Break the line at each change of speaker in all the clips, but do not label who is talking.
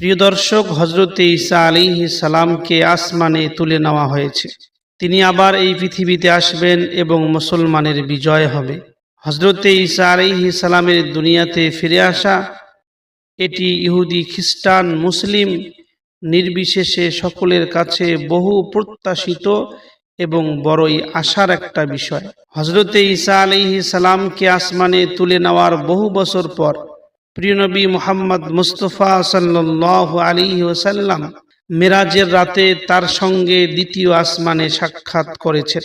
প্রিয় দর্শক হজরতে ঈসা আলিহি সালামকে আসমানে তুলে নেওয়া হয়েছে। তিনি আবার এই পৃথিবীতে আসবেন এবং মুসলমানের বিজয় হবে। হজরতে ঈসা আলিহি সালামের দুনিয়াতে ফিরে আসা, এটি ইহুদি, খ্রিস্টান, মুসলিম নির্বিশেষে সকলের কাছে বহু প্রত্যাশিত এবং বড়ই আশার একটা বিষয়। হজরতে ঈসা আলিহি সালামকে আসমানে তুলে নেওয়ার বহু বছর পর প্রিয়নবী মোহাম্মদ মুস্তফা সাল্লাহ আলী ওসাল্লাম মেরাজের রাতে তার সঙ্গে দ্বিতীয় আসমানে সাক্ষাৎ করেছেন।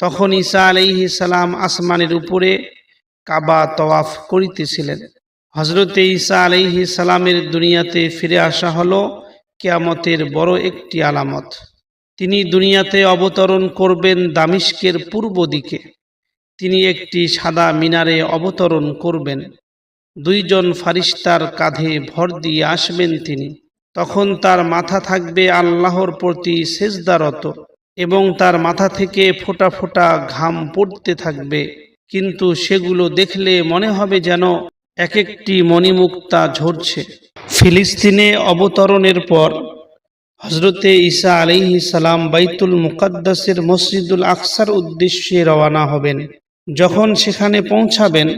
তখন ঈসা আলাইহি সালাম আসমানের উপরে কাবা তওয়াফ করিতেছিলেন। হজরতে ঈসা আলাইহি সালামের দুনিয়াতে ফিরে আসা হলো কেয়ামতের বড় একটি আলামত। তিনি দুনিয়াতে অবতরণ করবেন দামিস্কের পূর্ব দিকে। তিনি একটি সাদা মিনারে অবতরণ করবেন। দুইজন ফারিস্তার কাঁধে ভর দিয়ে আসবেন তিনি। তখন তার মাথা থাকবে আল্লাহর প্রতি সেজদারত এবং তার মাথা থেকে ফোঁটা ফোঁটা ঘাম পড়তে থাকবে। কিন্তু সেগুলো দেখলে মনে হবে যেন এক একটি মণিমুক্তা ঝরছে। ফিলিস্তিনে অবতরণের পর হজরতে ঈসা আলিহি সালাম বাইতুল মুকাদ্দাসের মসজিদুল আকসার উদ্দেশ্যে রওয়ানা হবেন। যখন সেখানে পৌঁছাবেন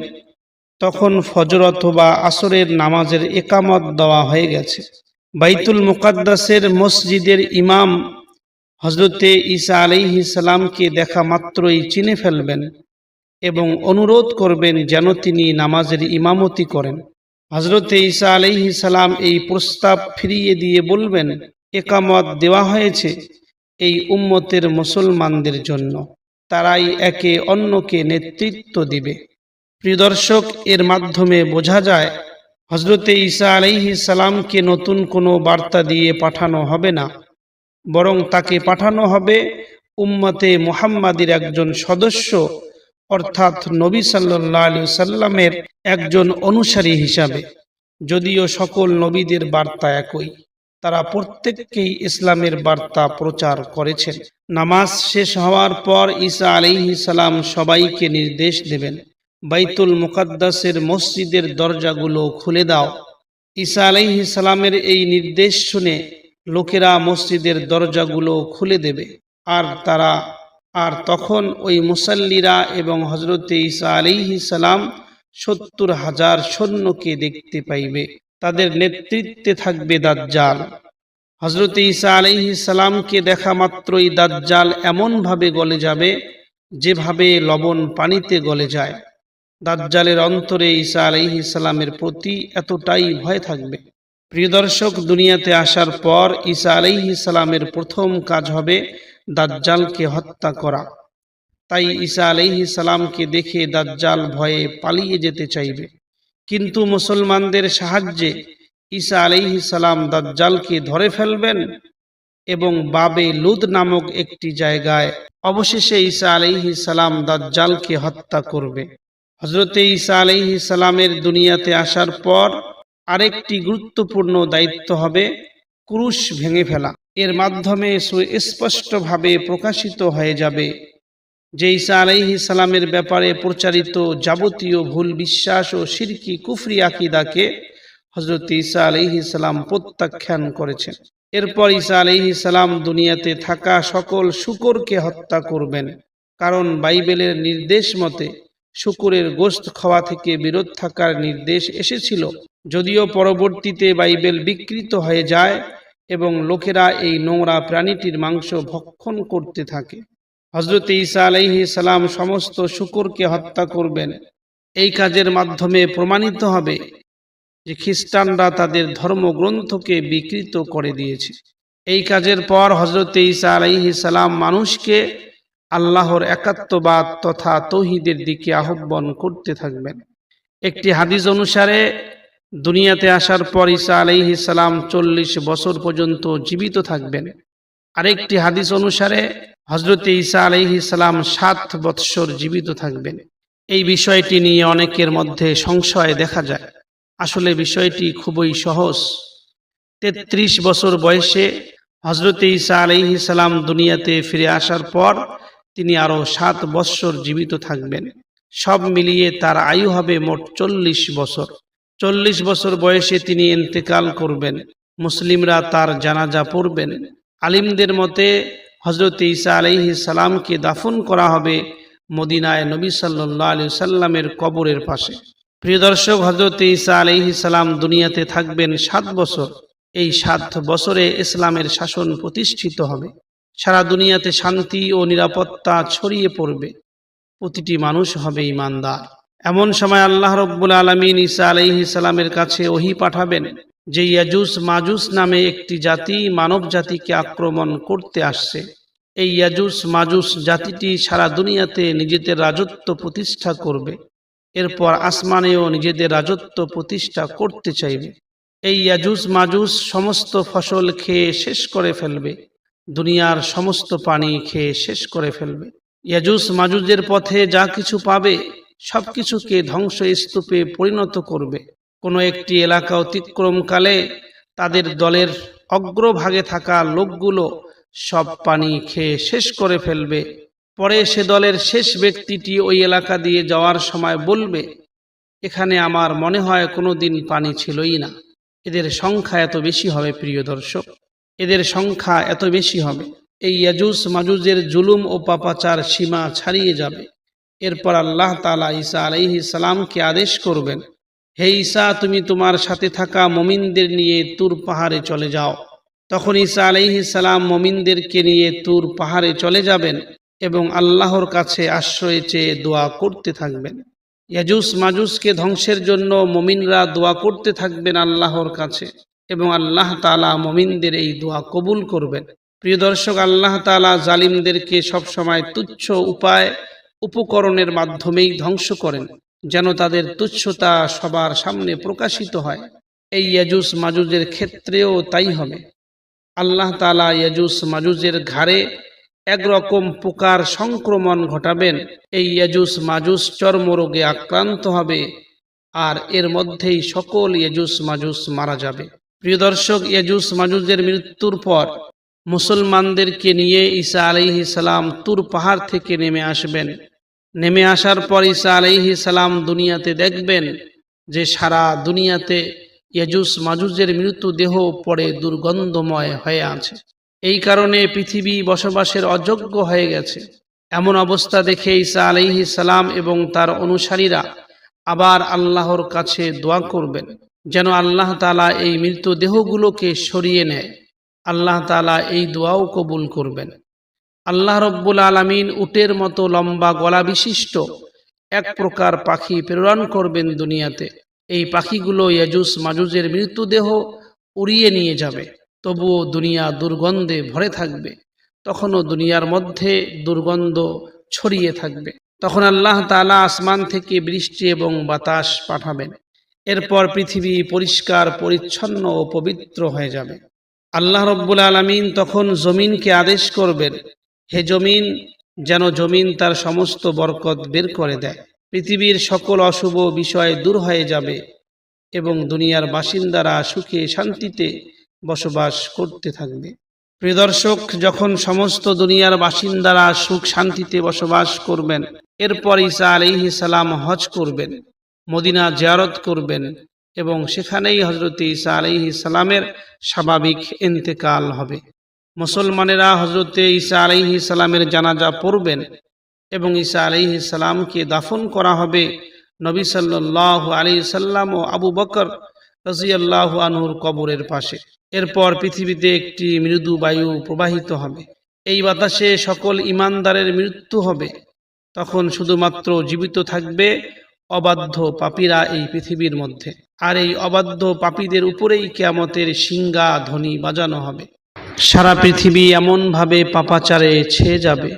তখন ফজর অথবা আসরের নামাজের একামত দেওয়া হয়ে গেছে। বাইতুল মুকাদ্দাসের মসজিদের ইমাম হজরতে ঈসা আলিহি সালামকে দেখা মাত্রই চিনে ফেলবেন এবং অনুরোধ করবেন যেন তিনি নামাজের ইমামতি করেন। হজরতে ঈসা আলিহি সালাম এই প্রস্তাব ফিরিয়ে দিয়ে বলবেন, একামত দেওয়া হয়েছে এই উম্মতের মুসলমানদের জন্য। তারাই একে অন্যকে নেতৃত্ব দিবে। প্রিয় দর্শক এর মাধ্যমে বোঝা যায় হজরতে ঈসা আলাইহি সালামকে নতুন কোনো বার্তা দিয়ে পাঠানো হবে না। বরং তাকে পাঠানো হবে উম্মতে মুহাম্মাদির একজন সদস্য, অর্থাৎ নবী সাল্লাহ আলী সাল্লামের একজন অনুসারী হিসাবে। যদিও সকল নবীদের বার্তা একই, তারা প্রত্যেককেই ইসলামের বার্তা প্রচার করেছেন। নামাজ শেষ হওয়ার পর ঈসা আলাইহি সালাম সবাইকে নির্দেশ দেবেন। বাইতুল মুকাদ্দাসের মসজিদের দরজাগুলো খুলে দাও। ঈসা আলাইহি সালামের এই নির্দেশ শুনে লোকেরা মসজিদের দরজাগুলো খুলে দেবে। আর তারা, আর তখন ওই মুসাল্লিরা এবং হজরতে ঈসা আলাইহি সালাম সত্তর হাজার সৈন্যকে দেখতে পাইবে। তাদের নেতৃত্বে থাকবে দাজ্জাল। হজরত ঈসা আলাইহি সালামকে দেখা মাত্রই দাজ্জাল এমনভাবে গলে যাবে, যেভাবে লবণ পানিতে গলে যায়। দাজ্জালের অন্তরে ঈসা আলাইহি সালামের প্রতি এতটাই ভয় থাকবে। প্রিয় দর্শক, দুনিয়াতে আসার পর ঈসা আলাইহি সালামের প্রথম কাজ হবে দাজ্জালকে হত্যা করা। তাই ঈসা আলাইহি সালামকে দেখে দাজ্জাল ভয়ে পালিয়ে যেতে চাইবে। কিন্তু মুসলমানদের সাহায্যে ঈসা আলাইহি সালাম দাজ্জালকে ধরে ফেলবেন এবং বাবে লুদ নামক একটি জায়গায় অবশেষে ঈসা আলাইহি সালাম দাজ্জালকে হত্যা করবে। হজরতে ঈসা আলাইহি সালামের দুনিয়াতে আসার পর আরেকটি গুরুত্বপূর্ণ দায়িত্ব হবে ক্রুশ ভেঙে ফেলা। এর মাধ্যমে সুস্পষ্টভাবে প্রকাশিত হয়ে যাবে যে ঈসা আলাইহি সালামের ব্যাপারে প্রচারিত যাবতীয় ভুল বিশ্বাস ও সিরকি কুফরি আকিদাকে হজরত ঈসা আলাইহি সালাম প্রত্যাখ্যান করেছেন। এরপর ঈসা আলাইহি সালাম দুনিয়াতে থাকা সকল শুকরকে হত্যা করবেন। কারণ বাইবেলের নির্দেশ মতে শুকুরের গোস্ত খাওয়া থেকে বিরত থাকার নির্দেশ এসেছিল। যদিও পরবর্তীতে বাইবেল বিকৃত হয়ে যায় এবং লোকেরা এই নোংরা প্রাণীটির মাংস ভক্ষণ করতে থাকে। হজরত ঈসা আলাইহি সালাম সমস্ত শুকুরকে হত্যা করবেন। এই কাজের মাধ্যমে প্রমাণিত হবে যে খ্রিস্টানরা তাদের ধর্মগ্রন্থকে বিকৃত করে দিয়েছে। এই কাজের পর হজরত ঈসা আলাইহি সালাম মানুষকে আল্লাহর একাত্মবাদ তথা তৌহিদের দিকে আহ্বান করতে থাকবেন। একটি হাদিস অনুসারে, দুনিয়াতে আসার পর ঈসা আলাইহি সালাম চল্লিশ বছর পর্যন্ত জীবিত থাকবেন। আরেকটি হাদিস অনুসারে হজরত ঈসা আলাইহি সালাম সাত বৎসর জীবিত থাকবেন। এই বিষয়টি নিয়ে অনেকের মধ্যে সংশয় দেখা যায়। আসলে বিষয়টি খুবই সহজ। তেত্রিশ বছর বয়সে হজরত ঈসা আলাইহি সালাম দুনিয়াতে ফিরে আসার পর তিনি আরও সাত বৎসর জীবিত থাকবেন। সব মিলিয়ে তার আয়ু হবে মোট চল্লিশ বছর। চল্লিশ বছর বয়সে তিনি ইন্তেকাল করবেন। মুসলিমরা তার জানাজা পড়বেন। আলিমদের মতে হজরত ঈসা আলাইহি সালামকে দাফন করা হবে মদিনায় নবী সাল্লাহ আলি সাল্লামের কবরের পাশে। প্রিয় দর্শক হজরত ঈসা আলাইহি সালাম দুনিয়াতে থাকবেন সাত বছর। এই সাত বছরে ইসলামের শাসন প্রতিষ্ঠিত হবে। সারা দুনিয়াতে শান্তি ও নিরাপত্তা ছড়িয়ে পড়বে। প্রতিটি মানুষ হবে ইমানদার। এমন সময় আল্লাহ রব্বুল আলমিন ঈসা আলাইহি সালামের কাছে ওহি পাঠাবেন যে ইয়াজুস মাজুস নামে একটি জাতি মানব জাতিকে আক্রমণ করতে আসছে। এই ইয়াজুস মাজুস জাতিটি সারা দুনিয়াতে নিজেদের রাজত্ব প্রতিষ্ঠা করবে। এরপর আসমানেও নিজেদের রাজত্ব প্রতিষ্ঠা করতে চাইবে। এই ইয়াজুস মাজুস সমস্ত ফসল খেয়ে শেষ করে ফেলবে। দুনিয়ার সমস্ত পানি খেয়ে শেষ করে ফেলবে। ইয়াজুস মাজুজের পথে যা কিছু পাবে সব কিছুকে ধ্বংস স্তূপে পরিণত করবে। কোনো একটি এলাকা অতিক্রমকালে তাদের দলের অগ্রভাগে থাকা লোকগুলো সব পানি খেয়ে শেষ করে ফেলবে। পরে সে দলের শেষ ব্যক্তিটি ওই এলাকা দিয়ে যাওয়ার সময় বলবে, এখানে আমার মনে হয় কোনো দিন পানি ছিলই না। এদের সংখ্যা এত বেশি হবে, প্রিয় দর্শক। এদের সংখ্যা এত বেশি হবে। এই ইয়াজুস মাজুজের জুলুম ও পাপাচার সীমা ছাড়িয়ে যাবে। এরপর আল্লাহ তালা ঈসা আলাইহি সালামকে আদেশ করবেন, হে ঈসা, তুমি তোমার সাথে থাকা মমিনদের নিয়ে তুর পাহাড়ে চলে যাও। তখন ঈসা আলাইহি সালাম মমিনদেরকে নিয়ে তুর পাহাড়ে চলে যাবেন এবং আল্লাহর কাছে আশ্রয় চেয়ে দোয়া করতে থাকবেন। ইয়াজুস মাজুসকে ধ্বংসের জন্য মমিনরা দোয়া করতে থাকবেন আল্লাহর কাছে। এবং আল্লাহ তালা মমিনদের এই দোয়া কবুল করবেন। প্রিয় দর্শক, আল্লাহ তালা জালিমদেরকে সবসময় তুচ্ছ উপায়, উপকরণের মাধ্যমেই ধ্বংস করেন, যেন তাদের তুচ্ছতা সবার সামনে প্রকাশিত হয়। এই ইয়াজুস মাজুজের ক্ষেত্রেও তাই হবে। আল্লাহ তালা ইয়াজুস মাজুজের ঘাড়ে একরকম পোকার সংক্রমণ ঘটাবেন, এই ইয়াজুস মাজুস চর্মরোগে আক্রান্ত হবে, আর এর মধ্যেই সকল ইয়াজুস মাজুস মারা যাবে। প্রিয় দর্শক, ইয়াজুস মাজুজের মৃত্যুর পর মুসলমানদেরকে নিয়ে ঈসা আলাইহি সালাম তুর পাহাড় থেকে নেমে আসবেন। নেমে আসার পর ঈসা আলাইহি সালাম দুনিয়াতে দেখবেন যে সারা দুনিয়াতে ইয়াজুস মাজুজের মৃত্যুদেহ পড়ে দুর্গন্ধময় হয়ে আছে। এই কারণে পৃথিবী বসবাসের অযোগ্য হয়ে গেছে। এমন অবস্থা দেখে ঈসা আলাইহি সালাম এবং তার অনুসারীরা আবার আল্লাহর কাছে দোয়া করবেন। যেন আল্লাহ তালা এই মৃতদেহগুলোকে সরিয়ে নেয়। আল্লাহ তালা এই দোয়াও কবুল করবেন। আল্লাহ রব্বুল আলমিন উটের মতো লম্বা গলা বিশিষ্ট এক প্রকার পাখি প্রেরণ করবেন দুনিয়াতে। এই পাখিগুলো ইয়াজুস মাজুজের মৃত্যুদেহ উড়িয়ে নিয়ে যাবে। তবুও দুনিয়া দুর্গন্ধে ভরে থাকবে। তখনও দুনিয়ার মধ্যে দুর্গন্ধ ছড়িয়ে থাকবে। তখন আল্লাহ তালা আসমান থেকে বৃষ্টি এবং বাতাস পাঠাবেন। এরপর পৃথিবী পরিষ্কার, পরিচ্ছন্ন ও পবিত্র হয়ে যাবে। আল্লাহ রব্বুল আলমিন তখন জমিনকে আদেশ করবেন, হে জমিন, যেন জমিন তার সমস্ত বরকত বের করে দেয়। পৃথিবীর সকল অশুভ বিষয় দূর হয়ে যাবে এবং দুনিয়ার বাসিন্দারা সুখে শান্তিতে বসবাস করতে থাকবে। প্রিয় দর্শক, যখন সমস্ত দুনিয়ার বাসিন্দারা সুখ শান্তিতে বসবাস করবেন, এরপর ঈসা আলিহি সালাম হজ করবেন। মদিনা জিয়ারত করবেন এবং সেখানেই হজরত ঈসা আলিহি সালামের স্বাভাবিক ইন্তেকাল হবে। মুসলমানেরা হজরতে ঈসা আলিহি সালামের জানাজা পড়বেন এবং ঈসা আলিহি সালামকে দাফন করা হবে। নবী সাল্লাহ আলি সাল্লাম ও আবু বকর রাজিয়াল্লাহ আনহুর কবরের পাশে। এরপর পৃথিবীতে একটি মৃদু বায়ু প্রবাহিত হবে। এই বাতাসে সকল ইমানদারের মৃত্যু হবে। তখন শুধুমাত্র জীবিত থাকবে অবাধ্য পাপীরা এই পৃথিবীর মধ্যে। আর এই অবাধ্য পাপীদের উপরেই কেয়ামতের সিঙ্গা ধ্বনি বাজানো হবে। সারা পৃথিবী এমনভাবে পাপাচারে ছেয়ে যাবে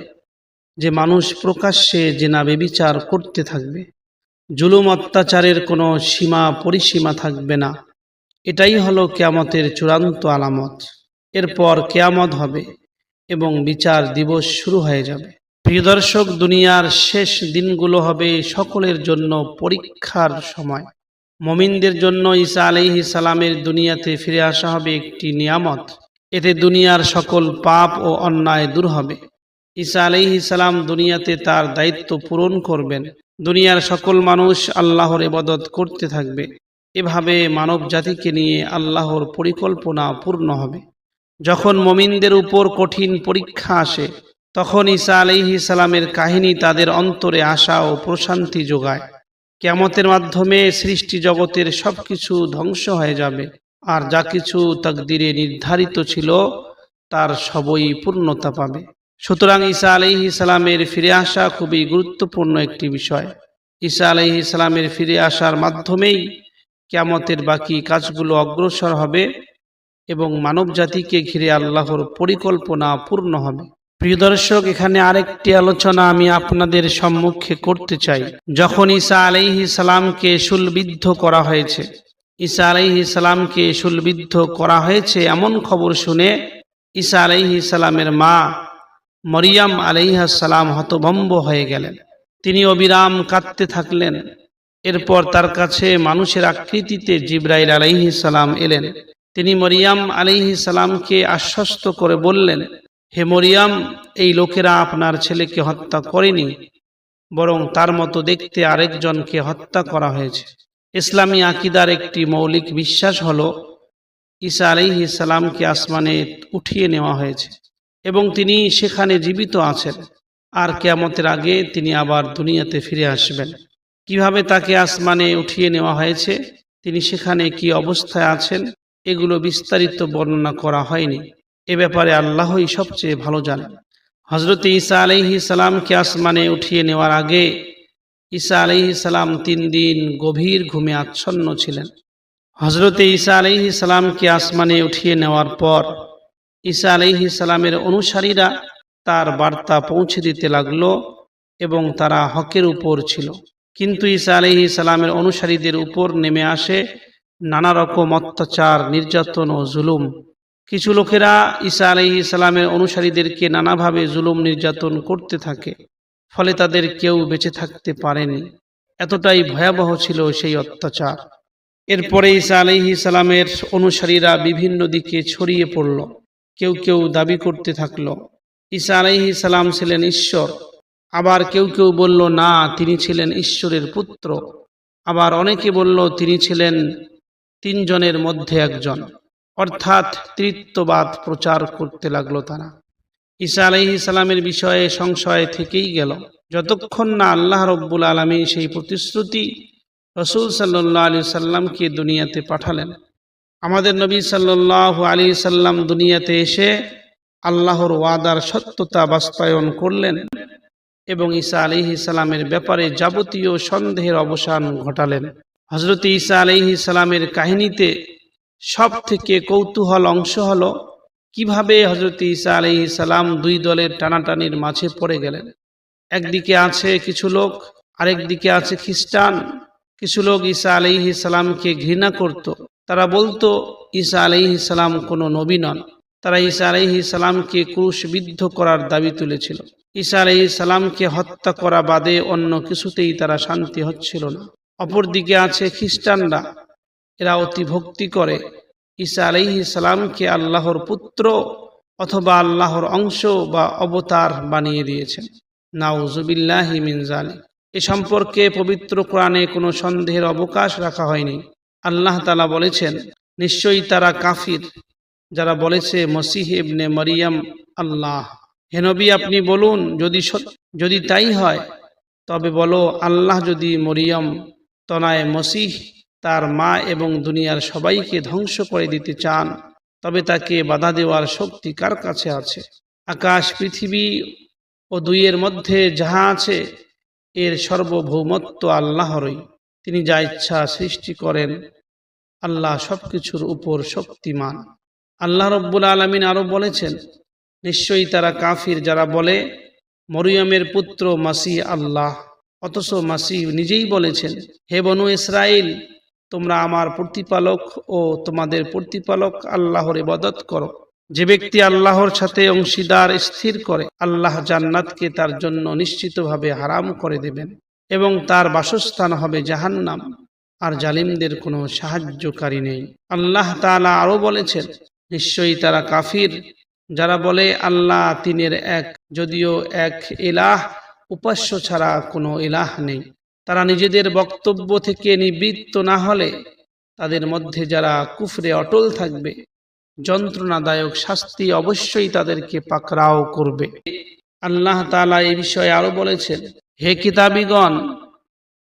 যে মানুষ প্রকাশ্যে জেনা বেবিচার করতে থাকবে। জুলুম অত্যাচারের কোনো সীমা পরিসীমা থাকবে না। এটাই হলো কেয়ামতের চূড়ান্ত আলামত। এরপর কেয়ামত হবে এবং বিচার দিবস শুরু হয়ে যাবে। প্রিয় দর্শক, দুনিয়ার শেষ দিনগুলো হবে সকলের জন্য পরীক্ষার সময়। মমিনদের জন্য ঈসা আলাইহি সালামের দুনিয়াতে ফিরে আসা হবে একটি নিয়ামত। এতে দুনিয়ার সকল পাপ ও অন্যায় দূর হবে। ঈসা আলাইহি সালাম দুনিয়াতে তার দায়িত্ব পূরণ করবেন। দুনিয়ার সকল মানুষ আল্লাহর ইবাদত করতে থাকবে। এভাবে মানব জাতিকে নিয়ে আল্লাহর পরিকল্পনা পূর্ণ হবে। যখন মমিনদের উপর কঠিন পরীক্ষা আসে তখন ঈসা আলাইহি সালামের কাহিনী তাদের অন্তরে আশা ও প্রশান্তি যোগায়। কেমতের মাধ্যমে সৃষ্টি জগতের সবকিছু ধ্বংস হয়ে যাবে, আর যা কিছু তাকদিরে নির্ধারিত ছিল, তার সবই পূর্ণতা পাবে। সুতরাং ঈসা আলাইহি সালামের ফিরে আসা খুবই গুরুত্বপূর্ণ একটি বিষয়। ঈসা আলাইহি সালামের ফিরে আসার মাধ্যমেই কেমতের বাকি কাজগুলো অগ্রসর হবে এবং মানব জাতিকে ঘিরে আল্লাহর পরিকল্পনা পূর্ণ হবে। প্রিয় দর্শক, এখানে আরেকটি আলোচনা আমি আপনাদের সম্মুখে করতে চাই। যখন ঈসা আলাইহি সালামকে শুলবিদ্ধ করা হয়েছে, ঈসা আলাইহি সালামকে শুলবিদ্ধ করা হয়েছে, এমন খবর শুনে ঈসা আলাইহি সালামের মা মরিয়াম আলাইহা সালাম হতভম্ব হয়ে গেলেন। তিনি অবিরাম কাঁদতে থাকলেন। এরপর তার কাছে মানুষের আকৃতিতে জিব্রাইল আলাইহি সালাম এলেন। তিনি মরিয়াম আলাইহি সালামকে আশ্বস্ত করে বললেন হে মরিয়াম, এই লোকেরা আপনার ছেলেকে হত্যা করেনি, বরং তার মতো দেখতে আরেকজনকে হত্যা করা হয়েছে। ইসলামী আকিদার একটি মৌলিক বিশ্বাস হলো, ঈসা আলাইহি সালামকে আসমানে উঠিয়ে নেওয়া হয়েছে এবং তিনি সেখানে জীবিত আছেন। আর কেয়ামতের আগে তিনি আবার দুনিয়াতে ফিরে আসবেন। কীভাবে তাকে আসমানে উঠিয়ে নেওয়া হয়েছে, তিনি সেখানে কি অবস্থায় আছেন, এগুলো বিস্তারিত বর্ণনা করা হয়নি। এ ব্যাপারে আল্লাহই সবচেয়ে ভালো জানেন হজরত ঈসা আলাইহি সালামকে আসমানে উঠিয়ে নেওয়ার আগে ঈসা আলাইহি সালাম তিন দিন গভীর ঘুমে আচ্ছন্ন ছিলেন। হজরত ঈসা আলাইহি সালামকে আসমানে উঠিয়ে নেওয়ার পর ঈসা আলাইহি সালামের অনুসারীরা তার বার্তা পৌঁছে দিতে লাগল এবং তারা হকের উপর ছিল। কিন্তু ঈসা আলাইহি সালামের অনুসারীদের উপর নেমে আসে নানা রকম অত্যাচার, নির্যাতন ও জুলুম। কিছু লোকেরা ঈসা আলাইহি সালামের অনুসারীদেরকে নানাভাবে জুলুম নির্যাতন করতে থাকে, ফলে তাদের কেউ বেঁচে থাকতে পারেনি। এতটাই ভয়াবহ ছিল সেই অত্যাচার। এরপরে ঈসা আলাইহি সালামের অনুসারীরা বিভিন্ন দিকে ছড়িয়ে পড়ল, কেউ কেউ দাবি করতে থাকল, ঈসা আলাইহি সালাম ছিলেন ঈশ্বর। আবার কেউ কেউ বলল, না, তিনি ছিলেন ঈশ্বরের পুত্র। আবার অনেকে বলল, তিনি ছিলেন তিনজনের মধ্যে একজন। অর্থাৎ তৃত্ববাদ প্রচার করতে লাগল তারা। ঈসা আলাইহি সালামের বিষয়ে সংশয় থেকেই গেল। যতক্ষণ না আল্লাহ রব্বুল আলমী সেই প্রতিশ্রুতি রসুল সাল্লাহ আলি সাল্লামকে দুনিয়াতে পাঠালেন, আমাদের নবী সাল্লাহ আলী সাল্লাম দুনিয়াতে এসে আল্লাহর ওয়াদার সত্যতা বাস্তবায়ন করলেন এবং ঈসা আলিহি সালামের ব্যাপারে যাবতীয় সন্দেহের অবসান ঘটালেন। হজরত ঈসা আলিহি সালামের কাহিনীতে সব থেকে কৌতূহল অংশ হল, কীভাবে হজরত ঈসা আলিহি সালাম দুই দলের টানাটানির মাঝে পড়ে গেলেন? একদিকে আছে কিছু লোক আরেক দিকে আছে খ্রিস্টান। কিছু লোক ঈসা আলিহি সালামকে ঘৃণা করত। তারা বলতো, ঈসা আলিহি সালাম কোনো নবী নন। তারা ঈসা আলাইহি সালামকে ক্রুশবিদ্ধ করার দাবি তুলেছিল। ঈসা আলাইহি সালামকে হত্যা করা বাদে অন্য কিছুতেই তারা শান্তি হচ্ছিল না। অপরদিকে আছে খ্রিস্টানরা। এরা অতি ভক্তি করে। ঈসা আলাইহি সালামকে আল্লাহর পুত্র অথবা আল্লাহর অংশ বা অবতার বানিয়ে দিয়েছেন। নাউজুবিল্লাহ মিন জালিক এ সম্পর্কে পবিত্র কোরআনে কোনো সন্দেহের অবকাশ রাখা হয়নি। আল্লাহ তালা বলেছেন, নিশ্চয়ই তারা কাফির। যারা বলেছে, মসিহ ইবনে মরিয়াম আল্লাহ। হেনবি আপনি বলুন, যদি যদি তাই হয়, তবে বলো, আল্লাহ যদি মরিয়ম তনায় মসিহ তার মা এবং দুনিয়ার সবাইকে ধ্বংস করে দিতে চান, তবে তাকে বাধা দেওয়ার শক্তি কার কাছে আছে? আকাশ, পৃথিবী ও দুইয়ের মধ্যে যাহা আছে, এর সর্বভৌমত্ব আল্লাহরই। তিনি যা ইচ্ছা সৃষ্টি করেন, আল্লাহ সবকিছুর উপর শক্তিমান। আল্লাহ রব্বুল আলমিন আরও বলেছেন, নিশ্চয়ই তারা কাফির যারা বলে, মরিয়মের পুত্র মাসি আল্লাহ। অথচ মাসি নিজেই বলেছেন, হে বনু ইসরায়েল তোমরা আমার প্রতিপালক ও তোমাদের প্রতিপালক আল্লাহর ইবাদত করো। যে ব্যক্তি আল্লাহর সাথে অংশীদার স্থির করে, আল্লাহ জান্নাতকে তার জন্য নিশ্চিতভাবে হারাম করে দেবেন এবং তার বাসস্থান হবে জাহান্নাম, আর জালিমদের কোনো সাহায্যকারী নেই। আল্লাহ তালা আরও বলেছেন, নিশ্চয়ই তারা কাফির। যারা বলে, আল্লাহ তিনের এক, যদিও এক এলাহ উপাস্য ছাড়া কোনো এলাহ নেই। তারা নিজেদের বক্তব্য থেকে নিবৃত্ত না হলে তাদের মধ্যে যারা কুফরে অটল থাকবে, যন্ত্রণাদায়ক শাস্তি অবশ্যই তাদেরকে পাকড়াও করবে। আল্লাহ তাআলা এই বিষয়ে আরও বলেছেন, হে কিতাবিগণ,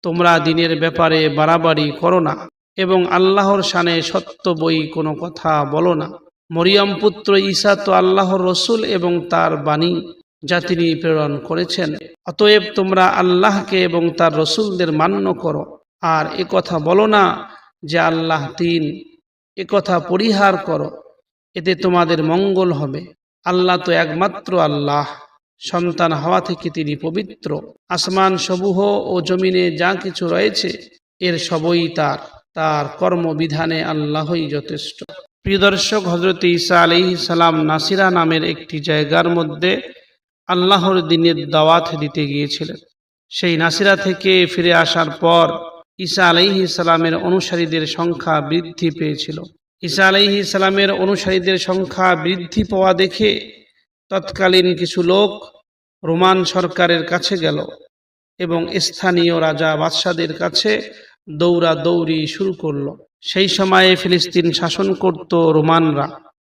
তোমরা দিনের ব্যাপারে বাড়াবাড়ি করো না এবং আল্লাহর শানে সত্য বই কোনো কথা বলো না। মরিয়ম পুত্র ঈসা তো আল্লাহর রসুল এবং তার বাণী যা তিনি প্রেরণ করেছেন। অতএব তোমরা আল্লাহকে এবং তার রসুলদের মান্য করো। আর এ কথা বলো না যে আল্লাহ তিন, এ কথা পরিহার করো। এতে তোমাদের মঙ্গল হবে। আল্লাহ তো একমাত্র আল্লাহ। সন্তান হওয়া থেকে তিনি পবিত্র। আসমান সমূহ ও জমিনে যা কিছু রয়েছে, এর সবই তার। তার কর্মবিধানে আল্লাহই যথেষ্ট। প্রিয় দর্শক হজরত ঈসা আলি সালাম নাসিরা নামের একটি জায়গার মধ্যে আল্লাহর দিনের দাওয়াত দিতে গিয়েছিলেন। সেই নাসিরা থেকে ফিরে আসার পর ঈসা আলাইহি সালামের অনুসারীদের সংখ্যা বৃদ্ধি পেয়েছিল। ঈসা আলাইহি সালামের অনুসারীদের সংখ্যা বৃদ্ধি পাওয়া দেখে তৎকালীন কিছু লোক রোমান সরকারের কাছে গেল এবং স্থানীয় রাজা বাদশাদের কাছে দৌড়া দৌড়ি শুরু করল। সেই সময়ে ফিলিস্তিন শাসন করত রোমানরা।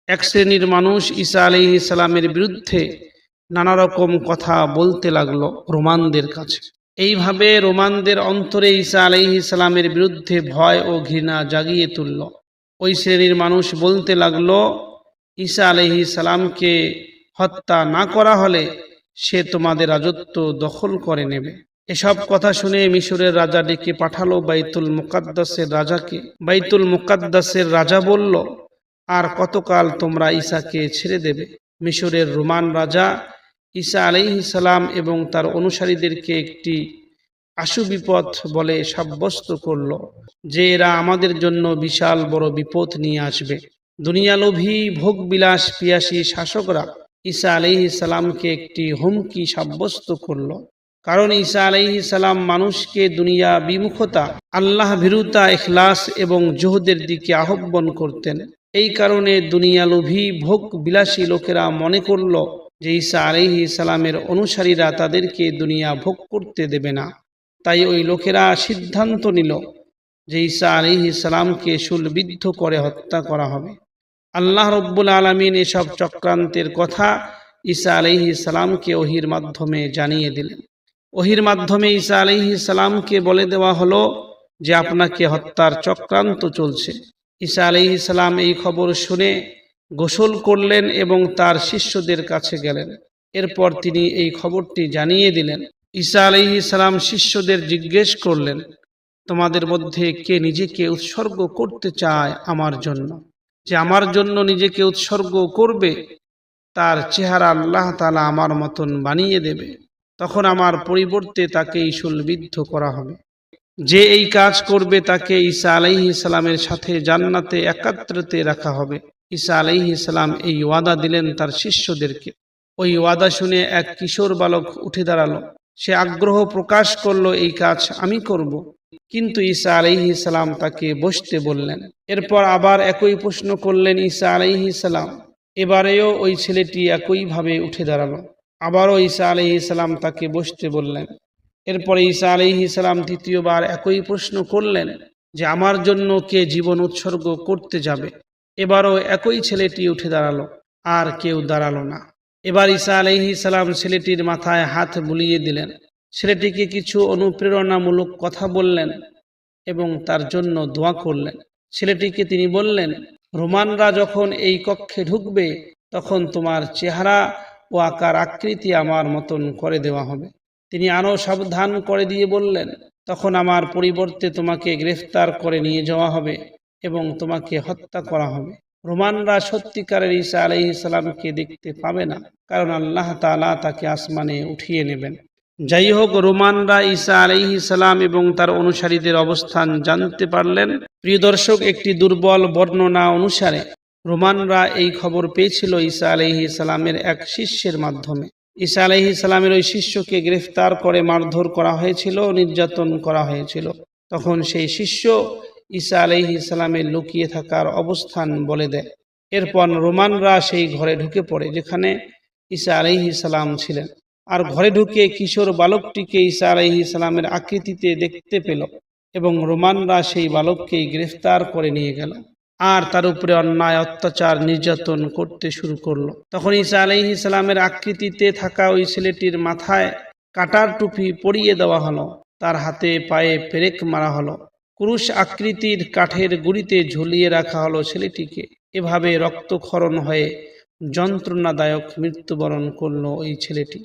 এক শ্রেণির মানুষ ঈসা আলি ইসলামের বিরুদ্ধে নানা রকম কথা বলতে লাগল রোমানদের কাছে। এইভাবে রোমানদের অন্তরে ঈসা আলি ইসলামের বিরুদ্ধে ভয় ও ঘৃণা জাগিয়ে তুলল। ওই শ্রেণির মানুষ বলতে লাগল, ঈসা আলহি সালামকে হত্যা না করা হলে সে তোমাদের রাজত্ব দখল করে নেবে। এসব কথা শুনে মিশরের রাজা ডেকে পাঠালো বাইতুল মুকাদ্দাসের রাজাকে। বাইতুল মুকাদ্দাসের রাজা বলল, আর কতকাল তোমরা ঈসাকে ছেড়ে দেবে? মিশরের রোমান রাজা ঈসা সালাম এবং তার অনুসারীদেরকে একটি আশু বিপদ বলে সাব্যস্ত করল যে এরা আমাদের জন্য বিশাল বড় বিপদ নিয়ে আসবে। দুনিয়ালোভী ভোগ বিলাস পিয়াসী শাসকরা ঈসা আলাইহি সালামকে একটি হুমকি সাব্যস্ত করল। কারণ ঈসা আলাইহি সালাম মানুষকে দুনিয়া বিমুখতা, আল্লাহ ভীরুতা এখলাস এবং জোহদের দিকে আহ্বান করতেন। এই কারণে দুনিয়ালোভী ভোগ বিলাসী লোকেরা মনে করল যে ঈসা আলাইহি সালামের অনুসারীরা তাদেরকে দুনিয়া ভোগ করতে দেবে না, তাই ওই লোকেরা সিদ্ধান্ত নিল যে ঈসা আলিহি সালামকে শুলবিদ্ধ করে হত্যা করা হবে। আল্লাহ রব্বুল আলমিন এসব চক্রান্তের কথা ঈসা আলিহি সালামকে ওহির মাধ্যমে জানিয়ে দিলেন। ওহির মাধ্যমে ঈসা আলিহি সালামকে বলে দেওয়া হলো যে, আপনাকে হত্যার চক্রান্ত চলছে। ঈসা আলিহি সালাম এই খবর শুনে গোসল করলেন এবং তার শিষ্যদের কাছে গেলেন। এরপর তিনি এই খবরটি জানিয়ে দিলেন। ঈসা আলহি শিষ্যদের জিজ্ঞেস করলেন, তোমাদের মধ্যে কে নিজেকে উৎসর্গ করতে চায় আমার জন্য? যে আমার জন্য নিজেকে উৎসর্গ করবে, তার চেহারা আল্লাহ তালা আমার মতন বানিয়ে দেবে। তখন আমার পরিবর্তে তাকে শুলবিদ্ধ করা হবে। যে এই কাজ করবে তাকে ঈসা আলাইহি সাথে জান্নাতে একাত্রতে রাখা হবে। ঈসা আলাইহি সালাম এই ওয়াদা দিলেন তার শিষ্যদেরকে। ওই ওয়াদা শুনে এক কিশোর বালক উঠে দাঁড়াল। সে আগ্রহ প্রকাশ করল, এই কাজ আমি করব। কিন্তু ঈসা আলাইহি সালাম তাকে বসতে বললেন। এরপর আবার একই প্রশ্ন করলেন ঈসা আলাইহি সালাম। এবারেও ওই ছেলেটি একইভাবে উঠে দাঁড়াল। আবারও ঈসা আলাইহি সালাম তাকে বসতে বললেন। এরপরে ঈসা আলাইহি সালাম তৃতীয়বার একই প্রশ্ন করলেন যে, আমার জন্য কে জীবন উৎসর্গ করতে যাবে? এবারও একই ছেলেটি উঠে দাঁড়াল, আর কেউ দাঁড়াল না। এবার ঈসা আলহি সালাম ছেলেটির মাথায় হাত বুলিয়ে দিলেন। ছেলেটিকে কিছু অনুপ্রেরণামূলক কথা বললেন এবং তার জন্য দোয়া করলেন। ছেলেটিকে তিনি বললেন, রোমানরা যখন এই কক্ষে ঢুকবে, তখন তোমার চেহারা ও আকার আকৃতি আমার মতন করে দেওয়া হবে। তিনি আরও সাবধান করে দিয়ে বললেন, তখন আমার পরিবর্তে তোমাকে গ্রেফতার করে নিয়ে যাওয়া হবে। এবং তোমাকে হত্যা করা হবে। রোমানরা সত্যিকারের ঈসা আলহি সালামকে দেখতে পাবে না, কারণ আল্লাহ তালা তাকে আসমানে উঠিয়ে নেবেন। যাই হোক রোমানরা ঈসা আলহি সালাম এবং তার অনুসারীদের অবস্থান জানতে পারলেন। প্রিয় দর্শক, একটি দুর্বল বর্ণনা অনুসারে রোমানরা এই খবর পেয়েছিল ঈসা আলহি সালামের এক শিষ্যের মাধ্যমে। ঈসা আলহি সালামের ওই শিষ্যকে গ্রেফতার করে মারধর করা হয়েছিল, নির্যাতন করা হয়েছিল। তখন সেই শিষ্য ঈসা আলহি সালামের লুকিয়ে থাকার অবস্থান বলে দেয়। এরপর রোমানরা সেই ঘরে ঢুকে পড়ে, যেখানে ঈসা আলহি সালাম ছিলেন। আর ঘরে ঢুকে কিশোর বালকটিকে ঈসা আলহি সালামের আকৃতিতে দেখতে পেল এবং রোমানরা সেই বালককেই গ্রেফতার করে নিয়ে গেল আর তার উপরে অন্যায়, অত্যাচার, নির্যাতন করতে শুরু করল। তখন ঈসা আলাইহি সালামের আকৃতিতে থাকা ওই ছেলেটির মাথায় কাটার টুপি পরিয়ে দেওয়া হলো, তার হাতে পায়ে পেরেক মারা হলো ক্রুশ আকৃতির কাঠের গুড়িতে ঝুলিয়ে রাখা হলো ছেলেটিকে। এভাবে রক্তক্ষরণ হয়ে যন্ত্রণাদায়ক মৃত্যুবরণ করল ওই ছেলেটি।